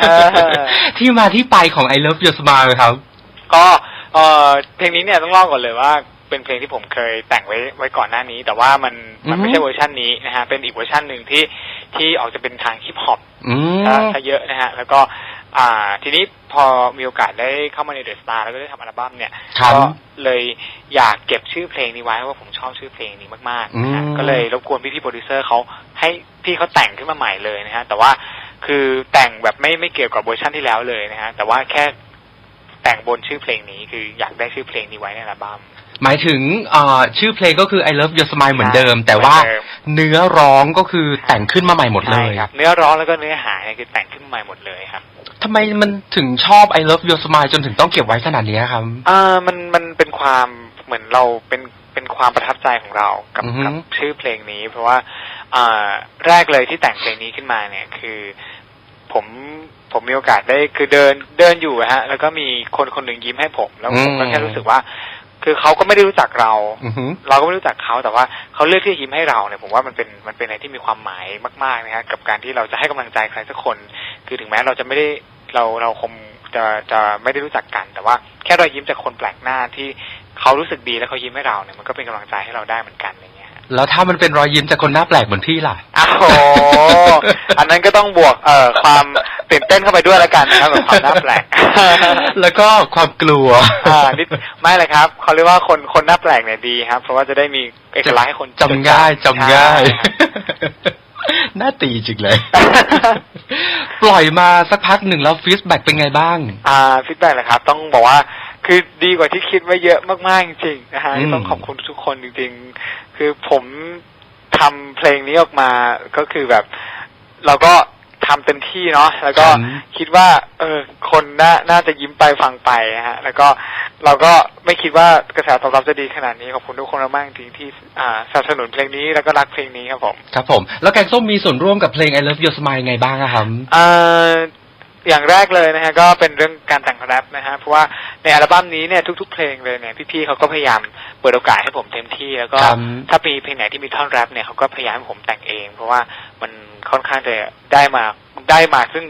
เออที่มาที่ไปของ I Love Your Smile ครับ ก็เออเพลงนี้เนี่ยต้องเล่าก่อนเลยว่าเป็นเพลงที่ผมเคยแต่งไว้ไว้ก่อนหน้านี้ แต่ว่ามันมันไม่อือฮึใช่เวอร์ชันนี้นะฮะเป็นอีกเวอร์ชันหนึ่งที่ที่ออกจะเป็นทางฮิปฮอปอืมซะซะเยอะนะฮะแล้วก็ อ่า ทีนี้พอมีโอกาสได้เข้ามาในเดอะสตาร์แล้วก็ได้ทำอัลบั้มเนี่ยครับก็เลยอยากเก็บชื่อเพลงนี้ไว้เพราะว่าผมชอบชื่อเพลงนี้มากๆนะฮะอืมก็เลยรบกวนพี่พี่ๆโปรดิวเซอร์เขาให้พี่เขาแต่งขึ้นมาใหม่เลยนะฮะแต่ว่า คือแต่งแบบไม่ไม่เกี่ยวกับเวอร์ชันที่แล้วเลยนะฮะแต่ว่าแค่แต่งบนชื่อเพลงนี้คืออยากได้ชื่อเพลงนี้ไว้ในอัลบั้มหมายถึงเอ่อชื่อเพลงก็คือ I Love Your Smile เหมือนเดิมใช่แต่ว่าเหมือนเดิมเนื้อร้องก็คือแต่งขึ้นมาใหม่หมดเลใช่ยครับ เนื้อร้องแล้วก็เนื้อหาเนี่ยคือแต่งขึ้นมาใหม่หมดเลยครับทำไมมันถึงชอบ I Love Your Smile จนถึงต้องเก็บไว้ขนาดนี้ครับอ่ามันมันเป็นความเหมือนเราเป็นเป็นความประทับใจของเรากับอือฮึกับชื่อเพลงนี้ เพราะว่าอ่า แรกเลยที่แต่งเพลงนี้ขึ้นมาเนี่ย คือผมผมมีโอกาสได้คือเดินเดินอยู่อะฮะ แล้วก็มีคนคนหนึ่งยิ้มให้ผม แล้วผมก็แค่รู้สึกว่า คือเขาก็ไม่ได้รู้จักเราอือหือเราก็ไม่รู้จักเขาแต่ว่าเขาเลือกที่จะยิ้มให้เราเนี่ยผมว่ามันเป็นมันเป็นอะไรที่มีความหมายมากๆนะฮะกับการที่เราจะให้กำลังใจใครสักคน คือถึงแม้เราจะไม่ได้เราเราคงจะจะไม่ได้รู้จักกัน แต่ว่าแค่รอยยิ้มจากคนแปลกหน้าที่เขารู้สึกดีแล้วเขายิ้มให้เราเนี่ยมันก็เป็นกำลังใจให้เราได้เหมือนกัน แล้วถ้ามันเป็นรอยยิ้มจากคนหน้าแปลกเหมือนพี่ล่ะอ้าวโหอันนั้นก็ต้องบวกเอ่อความตื่นเต้นเข้าไปด้วยแล้วกันนะครับกับความน่าแปลก แล้วก็ความกลัว อ่านิดไม่เลยครับเขาเรียกว่าคนคนหน้าแปลกเนี่ยดีครับ เพราะว่าจะได้มีเอกลักษณ์ให้คนจำง่ายจำง่ายใช่ครับหน้าตีจริงเลย ปล่อยมาสักพักหนึ่งแล้วฟีดแบ็กเป็นไงบ้าง อ่าฟีดแบ็กนะครับ ต้องบอกว่า คือดีกว่าที่คิดไว้เยอะมากๆจริงๆนะฮะอืมต้องขอบคุณทุกคนจริง ๆ คือผมทำเพลงนี้ออกมาก็คือแบบ เราก็ทำเต็มที่เนาะแล้วก็ครับคิดว่า เออ คนน่าน่าจะยิ้มไปฟังไปนะฮะ แล้วก็เราก็ไม่คิดว่ากระแสตอบรับจะดีขนาดนี้ขอบคุณทุกคนมากๆจริงๆที่อ่าสนับสนุนเพลงนี้แล้วก็รักเพลงนี้ครับผม ครับผม แล้วแกงส้มมีส่วนร่วมกับเพลง I Love Your Smile ไงบ้างอะครับอ่า อย่างแรกเลยนะฮะก็เป็นเรื่องการแต่งแรปนะฮะเพราะว่าในอัลบั้มนี้เนี่ยทุก ๆ เพลงเลยเนี่ยพี่ๆเขาก็พยายามเปิดโอกาสให้ผมเต็มที่ แล้วก็ครับ ถ้ามีเพลงไหนที่มีท่อนแรปเนี่ยเขาก็พยายามให้ผมแต่งเอง เพราะว่ามันค่อนข้างจะได้มาได้มาซึ่ง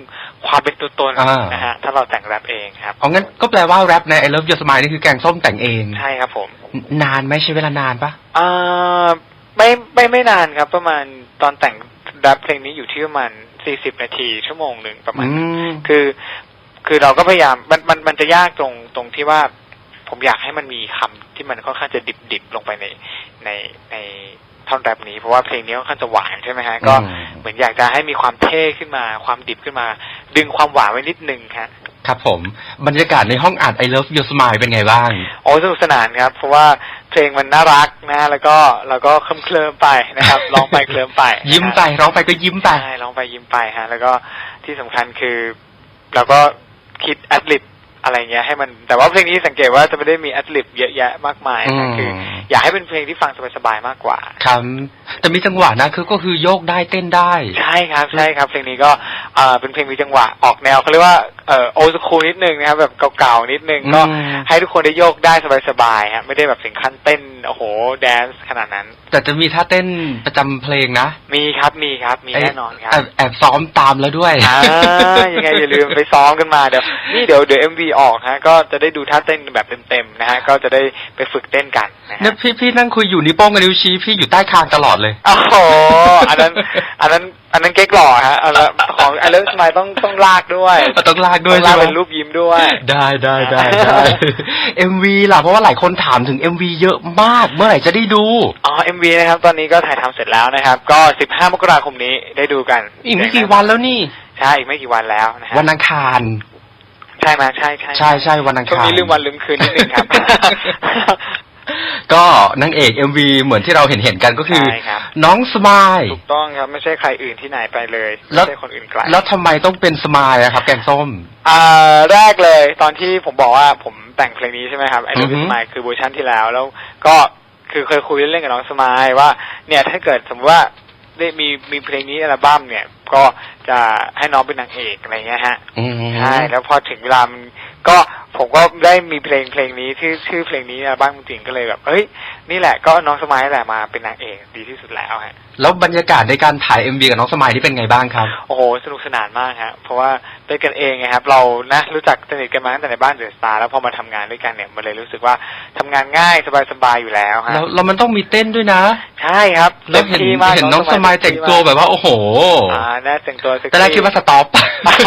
ความเป็นตัวตนอ่าน นะฮะถ้าเราแต่งแรปเองครับเอางั้นก็แปลว่าแรปใน I Love Your Smile นี่คือแกงส้มแต่งเอง ใช่ครับผม นานไหมใช้เวลานานปะอ่าไม่ไม่ไม่นานครับ ประมาณตอนแต่งแรปเพลงนี้อยู่ที่ประมาณสี่สิบนาทีชั่วโมงหนึ่งประมาณอืนั้นม คือ คือเราก็พยายามมันมันมันจะยากตรงตรงที่ว่า ผมอยากให้มันมีคำที่มันค่อนข้างจะดิบดิบลงไปในในในท่อนแรปนี้เพราะว่าเพลงนี้ค่อนข้างจะหวานใช่ไหมฮะก็อืมเหมือนอยากจะให้มีความเท่ขึ้นมาความดิบขึ้นมา ดึงความหวานไว้นิดนึงฮะครับผมบรรยากาศในห้องอัด I Love Your Smile เป็นไงบ้างโอ้สนุกสนานครับ เพราะว่าเพลงมันน่ารักนะแล้วก็แล้วก็เคลิ้มเคลิมๆไปนะครับร้องไปเคลิ้มไปนะฮะยิ้มไปร้องไปก็ยิ้มไปใช่ร้องไปยิ้มไปฮะ แล้วก็ที่สำคัญคือ แล้วก็คิดแอดลิบ อะไรเงี้ยให้มันแต่ว่าเพลงนี้สังเกตว่าจะไม่ได้มีแอดลิบเยอะแยะมากมายอืนะมคือ อยากให้เป็นเพลงที่ฟังสบายๆมากกว่าครับแต่มีจังหวะนะคือก็คือโยกได้เต้นได้ ใช่ครับใช่ครับ เพลงนี้ก็เอ่อเป็นเพลงมีจังหวะออกแนวเขาเรียกว่าเอ่อโอสคูลนิดนึงนะครับแบบเก่าๆนิดนึงก็อืมให้ทุกคนได้โยกได้สบายๆฮะไม่ได้แบบถึงขั้นเต้นโอ้โหแดนซ์ขนาดนั้น แต่จะมีท่าเต้นประจำเพลงนะ มีครับมีครับมีแน่นอนครับแอบแอบซ้อมตามแล้วด้วยอ่ายังไงอย่าลืมไปซ้อมกันมาเดี๋ยวนี่เดี๋ยวเดี๋ยวเอ็มวีออกฮะ ก็จะได้ดูท่าเต้นแบบเต็มๆนะฮะก็จะได้ไปฝึกเต้นกันนะเนี่ยฮะพี่พี่นั่งคุยอยู่นิ้วโป้งกับนิ้วชี้พี่อยู่ใต้คางตลอดเลยโอ้โหอันนั้น อันนั้น อันนั้นเก๊กหล่อฮะอันละของไอเลิฟสมายต้องต้องลากด้วยต้องลากด้วยต้องลากใช่ไหมเป็นรูปยิ้มด้วย ได้ได้ได้ได้ MV ล่ะเพราะว่าหลายคนถามถึง MV เยอะมากเมื่อไหร่จะได้ดูอ๋อ MV นะครับ ตอนนี้ก็ถ่ายทำเสร็จแล้วนะครับ ก็15มกราคมนี้ได้ดูกัน อีกไม่กี่วันแล้วนี่ใช่อีกไม่กี่วันแล้วนะฮะวันอังคารใช่ไหมใช่ใช่ใช่ใช่วันอังช่วงคารนี้ลืมวันลืมคืนนิดนึงครับ ก็นางเอก MV เหมือนที่เราเห็นเห็นๆกันก็คือใช่ครับน้องสมายถูกต้องครับไม่ใช่ใครอื่นที่ไหนไปเลยแล้ไม่วใช่คนอื่นไกลแล้วทำไมต้องเป็นสมายอะครับ แกงส้ม อ่า แรกเลย ตอนที่ผมบอกว่าผมแต่งเพลงนี้ใช่ไหมครับไอ้เรื่องอือฮึสมายคือเวอร์ชันที่แล้วแล้วก็คือเคยคุยเล่นๆกับน้องสมายว่า เนี่ยถ้าเกิดสมมติว่า ได้มีมีเพลงนี้อัลบั้มเนี่ย ก็จะให้น้องเป็นนางเอกอะไรเงี้ยฮะอืมใช่แล้วพอถึงเวลามันก็ผมก็ได้มีเพลงเพลงนี้ชื่อชื่อเพลงนี้อัลบั้มจริงๆก็เลยแบบเฮ้ยนี่แหละก็น้องสมัยแหละมาเป็นนางเอกดีที่สุดแล้วฮะแล้วบรรยากาศในการถ่ายเอ็มวีกับน้องสมัยนี่เป็นไงบ้างครับ โอ้โหสนุกสนานมากฮะเพราะว่าเป็นกันเองไงครับ เรานะรู้จักสนิทกันมาตั้งแต่ในบ้านเดอะสตาร์แล้วพอมาทำงานด้วยกันเนี่ยมันเลยรู้สึกว่าทำงานง่ายสบายๆอยู่แล้วฮะแล้วแล้วมันต้องมีเต้นด้วยนะ ใช่ครับแล้วเห็นต็มที่มากเห็นน้องสมัยแต่งตัวแบบว่าโอ้โหอ่าน่าแต่งตัวเซ็กซี่แต่แรกคิดว่าสต็อป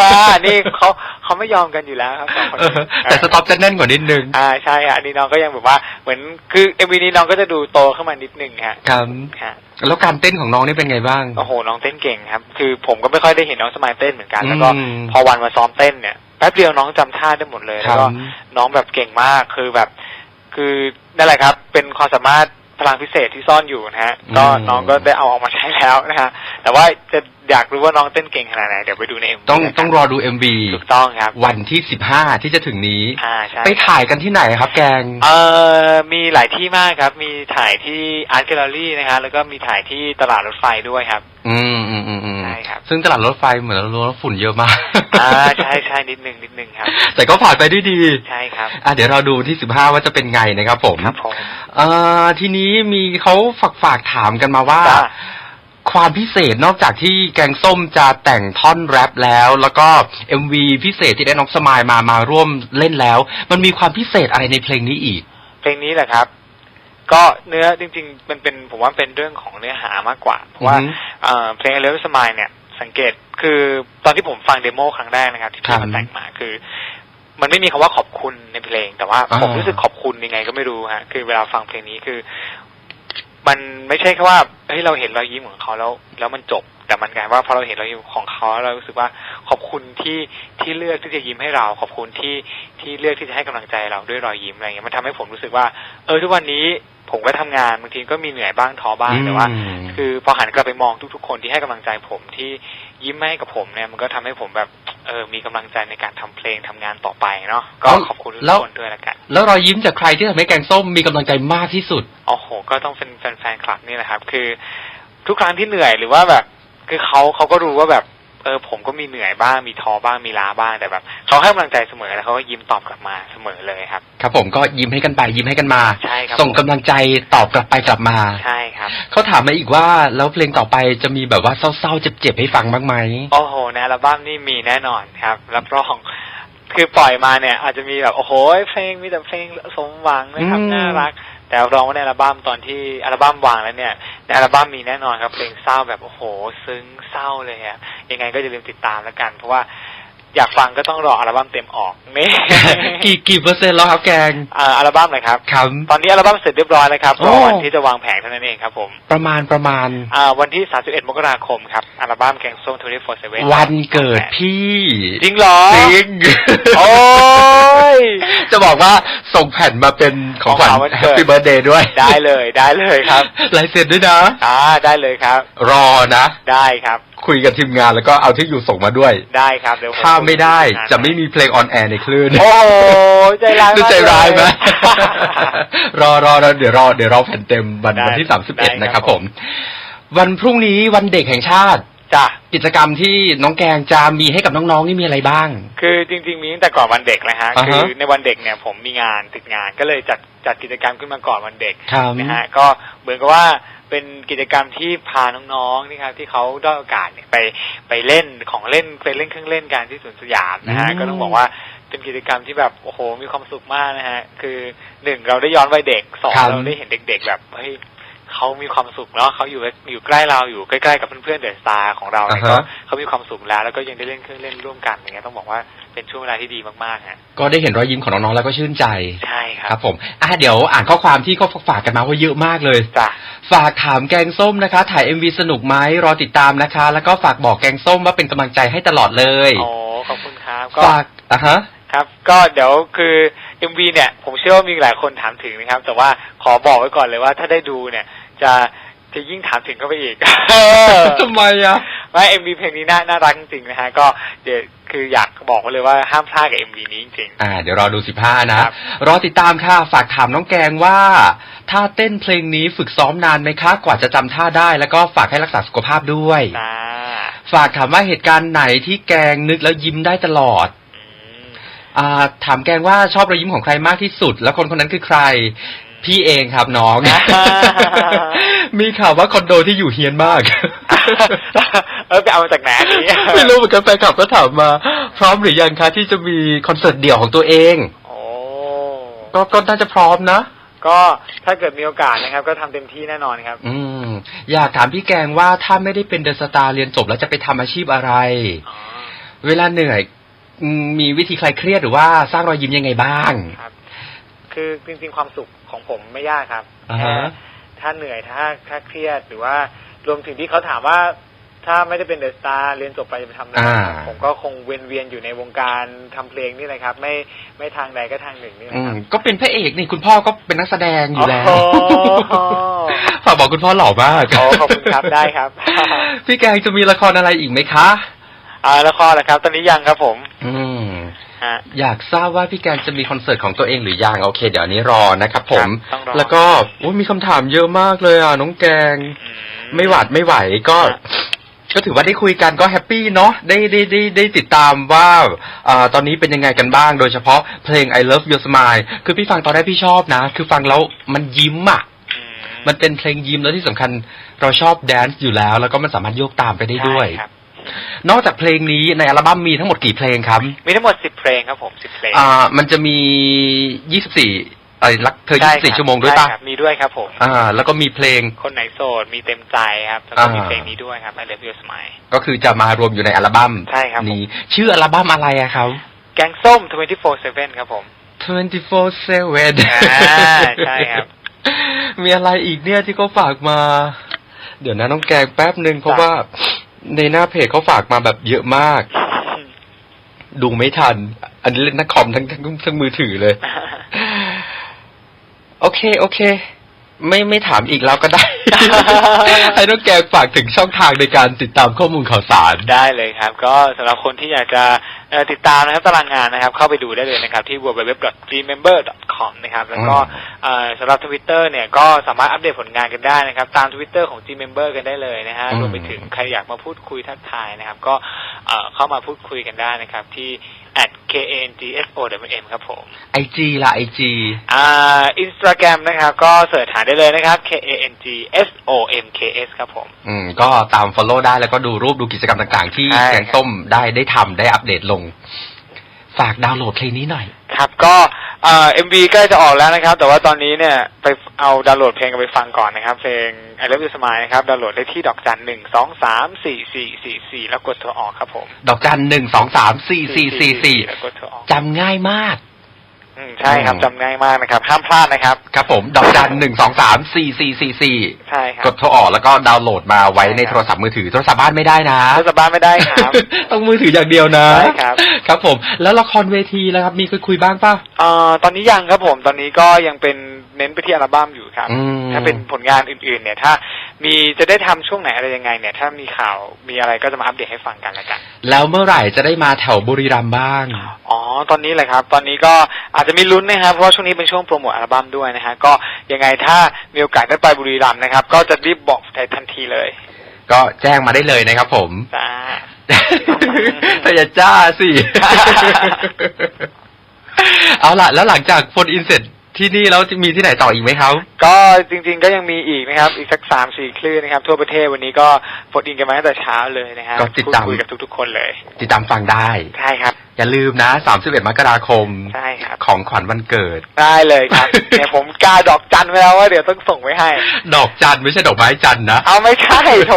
อ่านี่เขาเขาไม่ยอมกันอยู่แล้วครับสองคนเออแต่สต็อปจะแน่นกว่านิดนึง อ่าใช่ฮะอันนี้น้องก็ยังแบบว่าเหมือนคือเอ็มวีนี้น้องก็จะดูโตขึ้นมานิดนึงฮะครับฮะแล้วการเต้นของน้องนี่เป็นไงบ้าง โอ้โห น้องเต้นเก่งครับ คือผมก็ไม่ค่อยได้เห็นน้องสมัยเต้นเหมือนกัน แล้วก็อืมพอวันมาซ้อมเต้นเนี่ยแป๊บเดียวน้องจำท่าได้หมดเลยคแล้รัวบก็น้องแบบเก่งมาก คือแบบ คือนั่นแหละครับ เป็นความสามารถ พลังพิเศษที่ซ่อนอยู่นะฮะ ก็น้องก็ได้เอาออกมาใช้แล้วนะฮะ แต่ว่าจะอยากรู้ว่าน้องเต้นเก่งขนาดไหนเดี๋ยวไปดูในเอ็มต้องต้องรอดูเอ็มวีถูกต้องครับ วันที่สิบห้าที่จะถึงนี้อ่าใช่ไปถ่ายกันที่ไหนครับแกง เอ่อมีหลายที่มากครับ มีถ่ายที่อาร์ตแกลเลอรี่นะฮะแล้วก็มีถ่ายที่ตลาดรถไฟด้วยครับ อืมอืมอืมอืมใช่ครับ ซึ่งตลาดรถไฟเหมือนเรารู้ว่าฝุ่นเยอะมาก อ่าใช่ใช่นิดนึงนิดนึงครับ แต่ก็ผ่านไปด้วยดี ใช่ครับ อะเดี๋ยวเราดูที่สิบห้าว่าจะเป็นไงนะครับผมครับผมเอ่อทีนี้มีเขาฝากฝากถามกันมาว่า จ้าความพิเศษนอกจากที่แกงส้มจะแต่งท่อนแรปแล้ว แล้วก็ MV พิเศษที่ได้น้องสมายมามาร่วมเล่นแล้ว มันมีความพิเศษอะไรในเพลงนี้อีก เพลงนี้แหละครับ ก็เนื้อจริง ๆ มันเป็นผมว่าเป็นเรื่องของเนื้อหามากกว่า เพราะว่าอือฮึ เอ่อเพลง Love Smile เนี่ย สังเกตคือตอนที่ผมฟังเดโมครั้งแรกนะครับ ที่ครัพี่บมันแต่งมาคือ มันไม่มีคำว่าขอบคุณในเพลง แต่ว่าอ่าผมรู้สึกขอบคุณยังไงก็ไม่รู้ฮะคือเวลาฟังเพลงนี้คือ มันไม่ใช่แค่ว่าเฮ้ยเราเห็นรอยยิ้มของเขาแล้ว แล้วมันจบ แต่มันกลายว่าพอเราเห็นรอยยิ้มของเขาเรารู้สึกว่าขอบคุณที่ที่เลือกที่จะยิ้มให้เรา ขอบคุณที่ที่เลือกที่จะให้กำลังใจเราด้วยรอยยิ้มอะไรเงี้ยมันทำให้ผมรู้สึกว่า เออทุกวันนี้ผมก็ทำงานบางทีก็มีเหนื่อยบ้างท้อบ้างแต่ว่าอืมคือพอหันกลับไปมองทุกๆ คนที่ให้กำลังใจผมที่ยิ้มให้กับผมเนี่ยมันก็ทำให้ผมแบบ เออมีกำลังใจในการทำเพลงทำงานต่อไปเนาะก็ขอบคุณทุแล้กวคนด้วยละกัน แล้วรอยยิ้มจากใครที่ทำให้แกงส้มมีกำลังใจมากที่สุดโอ้โห ก็ต้องเป็นแฟนๆคลับนี่แหละครับ คือ ทุกครั้งที่เหนื่อยหรือว่าแบบ คือเขาเขาก็รู้ว่าแบบ เออผมก็มีเหนื่อยบ้างมีท้อบ้างมีล้าบ้างแต่แบบเขาให้กำลังใจเสมอแล้วเขาก็ยิ้มตอบกลับมาเสมอเลยครับ ครับผมก็ยิ้มให้กันไปยิ้มให้กันมาใช่ครับส่งกำลังใจตอบกลับไปกลับมาใช่ครับเขาถามมาอีกว่าแล้วเพลงต่อไปจะมีแบบว่าเศร้าๆเจ็บๆให้ฟังบ้างไหมโอ้โหในอัลบั้มนี่มีแน่นอนครับรับรองคือปล่อยมาเนี่ย อาจจะมีแบบโอ้โหเพลงมีแต่เพลงสมหวังนะครับอืมน่ารัก แต่รองว่าในอัลบั้มตอนที่อัลบั้มวางแล้วเนี่ยในอัลบั้มมีแน่นอนครับเพลงเศร้าแบบโอ้โห ซึ้งเศร้าเลยฮะยังไงก็อย่าลืมติดตามแล้วกัน เพราะว่า อยากฟังก็ต้องรออัลบั้มเต็มออกนี่ กี่กี่เปอร์เซ็นต์แล้วครับแกงอ่าอัลบั้มเลยครับ ครับ ตอนนี้อัลบั้มเสร็จเรียบร้อยแล้วครับโอ้รอวันที่จะวางแผงเท่านั้นเองครับผม ประมาณประมาณอ่าวันที่ 31 มกราคมครับ อัลบั้มแกงส้ม24/7วันเกิดพี่ จริงเหรอ จริง โอ้ย จะบอกว่าส่งแผ่นมาเป็นของขวัญของขวัญวันเกิด Happy Birthday ด้วย ได้เลยได้เลยครับลายเซ็นด้วยนะ อ่าได้เลยครับ รอนะ ได้ครับ คุยกับทีมงานแล้วก็เอาที่อยู่ส่งมาด้วย ได้ครับเดี๋ยวผถ้าไม่ได้คุยกับจะไม่มีเพลงออนแอร์ในคลื่นโอ้โหใจร้ายดูมากใจร้ายไหมเลยรอรอรอเดี๋ยวรอเดี๋ยวรอแผ่นเต็มวันได้วันที่สามสิบได้เอ็ดครับนะครับผม วันพรุ่งนี้วันเด็กแห่งชาติ จ้ะ กิจกรรมที่น้องแกงจะมีให้กับน้องๆนี่มีอะไรบ้าง คือจริงๆมีตั้งแต่ก่อนวันเด็กนะฮะอ่าฮะ คือในวันเด็กเนี่ยผมมีงานติดงานก็เลยจัดจัดกิจกรรมขึ้นมาก่อนวันเด็กครับ นะฮะก็เหมือนกับว่า เป็นกิจกรรมที่พาน้องๆนี่ครับที่เขาได้อยโอกาสเนี่ยไปไปเล่นของเล่นไปเล่นเครื่องเล่นกันที่สวนสยามนะฮะอืมก็ต้องบอกว่าเป็นกิจกรรมที่แบบโอ้โหมีความสุขมากนะฮะ คือหนึ่งเราได้ย้อนวัยเด็กสองเราได้เห็นเด็ก ๆ แบบเฮ้ยเขามีความสุขเนาะเขาอยู่อยู่ใกล้เราอยู่ใกล้ๆกับเพื่อนๆเดอะสตาร์ของเราเนี่ยก็อ่าฮะเขามีความสุขแล้วแล้วก็ยังได้เล่นเครื่องเล่นร่วมกันอย่างเงี้ยต้องบอกว่าเป็นช่วงเวลาที่ดีมากๆฮะก็ได้เห็นรอยยิ้มของน้องๆแล้วก็ชื่นใจใช่ คครัรับบผมอะเดี๋ยวอ่านข้อความที่เขาฝากกันมาว่าเยอะมากเลยจ้ะฝากถามแกงส้มนะคะ ถ่าย MV สนุกไหมรอติดตามนะคะ แล้วก็ฝากบอกแกงส้มว่าเป็นกำลังใจให้ตลอดเลยโอ้ขอบคุณครับก็ฝากอะฮะครับ ก็เดี๋ยวคือ MV เนี่ย ผมเชื่อว่ามีหลายคนถามถึงนะครับ แต่ว่าขอบอกไว้ก่อนเลยว่าถ้าได้ดูเนี่ย จะจะยิ่งถามถึงเข้าไปอีกทำไมอะว่า MV เพลงนี้น่าน่ารักจริงๆนะฮะ ก็เดี๋ยว คืออยากบอกไว้เลยว่าห้ามพลาดกับ MV นี้จริงอ่า เดี๋ยวรอดูสิบห้านะครับรอติดตามค่ะ ฝากถามน้องแกงว่า ถ้าเต้นเพลงนี้ฝึกซ้อมนานไหมคะ กว่าจะจำท่าได้ แล้วก็ฝากให้รักษาสุขภาพด้วยๆนะฝากถามว่าเหตุการณ์ไหนที่แกงนึกแล้วยิ้มได้ตลอดอืมอ่าถามแกงว่าชอบรอยยิ้มของใครมากที่สุด แล้วคนคนนั้นคือใครอื พี่เองครับน้อง มีข่าวว่าคอนโดที่อยู่เฮียนมาก เออไปเอามาจากไหนอันนี้ไม่รู้เหมือนกันแฟนคลับก็ถามมา พร้อมหรือยังคะที่จะมีคอนเสิร์ตเดี่ยวของตัวเองโอ้ก็ก็น่าจะพร้อมนะ ก็ถ้าเกิดมีโอกาสนะครับ ก็ทำเต็มที่แน่นอนครับ อืม อยากถามพี่แกงว่าถ้าไม่ได้เป็นเดอะสตาร์เรียนจบแล้วจะไปทำอาชีพอะไรอ๋อเวลาเหนื่อยอืมมีวิธีคลายเครียดหรือว่าสร้างรอยยิ้มยังไงบ้างครับ คือจริงๆความสุขของผมไม่ยากครับอ่าฮะแค่ถ้าเหนื่อยถ้าถ้าเครียดหรือว่ารวมถึงที่เขาถามว่าถ้าไม่ได้เป็นเดอะสตาร์เรียนจบไปจะไปทำอะไรอ่าผมก็คงเวียนเวียนๆอยู่ในวงการทำเพลงนี่แหละครับ ไม่ไม่ทางใดก็ทางหนึ่งนี่แหอืละคมรับก็เป็นพระเอกนี่คุณพ่อก็เป็นนักแสดงอยู่แล้วโอ้โหฝากบอกคุณพ่อหล่อมากโอ้ขอบคุณครับได้ครับ พี่แกงจะมีละครอะไรอีกไหมคะอ่าละครเหรอครับ ตอนนี้ยังครับผม อืมฮะ อยากทราบว่าพี่แกงจะมีคอนเสิร์ตของตัวเองหรือยังโอเค เดี๋ยวอันนี้รอนะครับผมครับต้องรอ แล้วก็โอ้ยมีคำถามเยอะมากเลยอะน้องแกง อืไม่หวาดไม่ไหวก็ ก็ถือว่าได้คุยกันก็แฮปปี้เนาะได้ได้ได้ได้ติดตามว่าอ่าตอนนี้เป็นยังไงกันบ้าง โดยเฉพาะเพลง I Love Your Smile คือพี่ฟังตอนแรกพี่ชอบนะ คือฟังแล้วมันยิ้มอะ อืมันเป็นเพลงยิ้มแล้วที่สำคัญเราชอบแดนซ์อยู่แล้ว แล้วก็มันสามารถโยกตามไปได้ด้วย ใช่ครับ นอกจากเพลงนี้ในอัลบั้มมีทั้งหมดกี่เพลงครับมีทั้งหมดสิบเพลงครับผมสิบเพลงอ่ามันจะมี24อะไรรักเธอใช่ครับ24 ชั่วโมงด้วยป่ะใช่ครับมีด้วยครับผม อ่า แล้วก็มีเพลง คนไหนโสด มีเต็มใจครับ แล้วก็มีอ่าเพลงนี้ด้วยครับ I Love Your Smile ก็คือจะมารวมอยู่ในอัลบั้ม ใช่ครับผมนี้ ชื่ออัลบั้มอะไรอะครับ แกงส้ม 24/7 ครับผม 24/7 อ่า ใช่ครับ มีอะไรอีกเนี่ยที่เขาฝากมา เดี๋ยวนะน้องแกงแป๊บหนึ่งเพราะว่า ในหน้าเพจเขาฝากมาแบบเยอะมาก ดูไม่ทัน อันนี้เล่นนักคอมทั้งทั้งทั้งมือถือเลย โอเค โอเค ไม่ไม่ถามอีกแล้วก็ได้ ให้น้องแกงฝากถึงช่องทางในการติดตามข้อมูลข่าวสาร ได้เลยครับ ก็สำหรับคนที่อยากจะเอ่อติดตามนะครับตารางงานนะครับ เข้าไปดูได้เลยนะครับ ที่ www.gmember.com นะครับ แล้วก็อืมเอ่อสำหรับทวิตเตอร์เนี่ยก็สามารถอัปเดตผลงานกันได้นะครับ ตามทวิตเตอร์ของ Gmember กันได้เลยนะฮะอืมรวมไปถึงใครอยากมาพูดคุยทักทายนะครับ ก็เอ่อเข้ามาพูดคุยกันได้นะครับที่ at kangsom ครับผมไอจีละไอจีอ่าอินสตาแกรมนะครับ ก็เสิร์ชหาได้เลยนะครับ k a n g s o m k s ครับผม อืม ก็ตาม follow ได้แล้วก็ดูรูปดูกิจกรรมต่างๆ ที่ใช่แกงส้มได้ได้ทำได้อัปเดตลง ฝากดาวน์โหลดเพลงนี้หน่อย ครับก็เอ่อ็มวีใกล้จะออกแล้วนะครับ แต่ว่าตอนนี้เนี่ยไปเอาดาวน์โหลดเพลงกันไปฟังก่อนนะครับ เพลง I Love You Smile นะครับดาวน์โหลดได้ที่ดอกจันหนึ่งสองสามสี่สี่สี่สี่แล้วกดโทรออกครับผม ดอกจันหนึ่งสองสามสี่สี่สี่สี่แล้วกดโทรออกจำง่ายมาก อืมใช่ครับอืมจำง่ายมากนะครับ ห้ามพลาดนะครับ ครับผมดอกจันหนึ่งสองสามสี่สี่สี่สี่ใช่ครับกดโทรออกแล้วก็ดาวน์โหลดมาไว้ในใช่ครับโทรศัพท์มือถือโทรศัพท์บ้านไม่ได้นะรถบ้านไม่ได้ครับ ต้องมือถืออย่างเดียวนะใช่ครับ ครับผม แล้วละครเวทีแล้วครับ มีคุยคุยๆบ้างป่ะ เอ่อตอนนี้ยังครับผมตอนนี้ก็ยังเป็นเน้นไปที่อัลบั้มอยู่ครับ อืม ถ้าเป็นผลงานอื่นๆ เนี่ยถ้า มีจะได้ทำช่วงไหนอะไรยังไง เนี่ย ถ้ามีข่าวมีอะไรก็จะมาอัปเดตให้ฟังกันแล้วกันแล้วเมื่อไหร่จะได้มาแถวบุรีรัมย์บ้างอ๋อตอนนี้เลยครับ ตอนนี้ก็อาจจะมีลุ้นนะครับเพราะว่าช่วงนี้เป็นช่วงโปรโมทอัลบั้มด้วยนะฮะก็ยังไงถ้ามีโอกาสได้ไปบุรีรัมย์นะครับ ก็จะรีบบอกทันทีเลย ก็แจ้งมาได้เลยนะครับ ผมจ้าแต่อย่าจ้าสิเอาล่ะแล้วหลังจากโฟนอินเสร็จ ที่นี่แล้วจะมีที่ไหนต่ออีกไหมครับ ก็จริงๆก็ยังมีอีกนะครับ อีกสักสามสี่คลื่นนะครับ ทั่วประเทศวันนี้ก็ฟดอินกันมาตั้งแต่เช้าเลยนะฮะก็ติดตาม พูคุยกับทุกๆคนเลยติดตามฟังได้ ใช่ครับ อย่าลืมนะ31มกราคมใช่ครับ ของขวัญวันเกิด ได้เลยครับ เนี่ยผมกล้าดอกจันไว้แล้วว่าเดี๋ยวต้องส่งไว้ให้ ดอกจันไม่ใช่ดอกไม้จันนะ เอาไม่ใช่โถ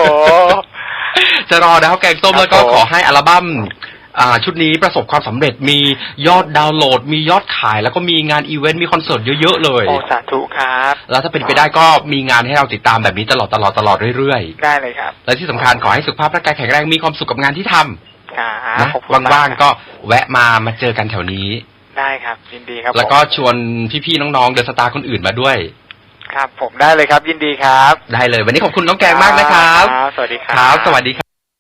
จะรอนะครับแกงส้มครับแล้วก็ผม ขอให้อัลบั้มอ่า ชุดนี้ประสบความสำเร็จมียอดดาวน์โหลด มียอดขาย แล้วก็มีงานอีเวนต์มีคอนเสิร์ตเยอะๆเลย โอ้สาธุครับ แล้วถ้าเป็นไปได้ก็มีงานให้เราติดตามแบบนี้ตลอดตลอดตลอดเรื่อยได้เลยครับๆและที่สำคัญขอให้สุขภาพร่างกายแข็งแรงมีความสุขกับงานที่ทำครับนะขอบคุณมว่างคๆก็แวะมามาเจอกันแถวนี้ ได้ครับยินดีครับ แล้วก็ผมชวนพี่ๆน้องๆเดอะสตาร์คนอื่นมาด้วยครับ ผมได้เลยครับยินดีครับ ได้เลย วันนี้ขอบคุณน้องแกงมากนะครับครับสวัสดีครัครับ สวัสดีครับ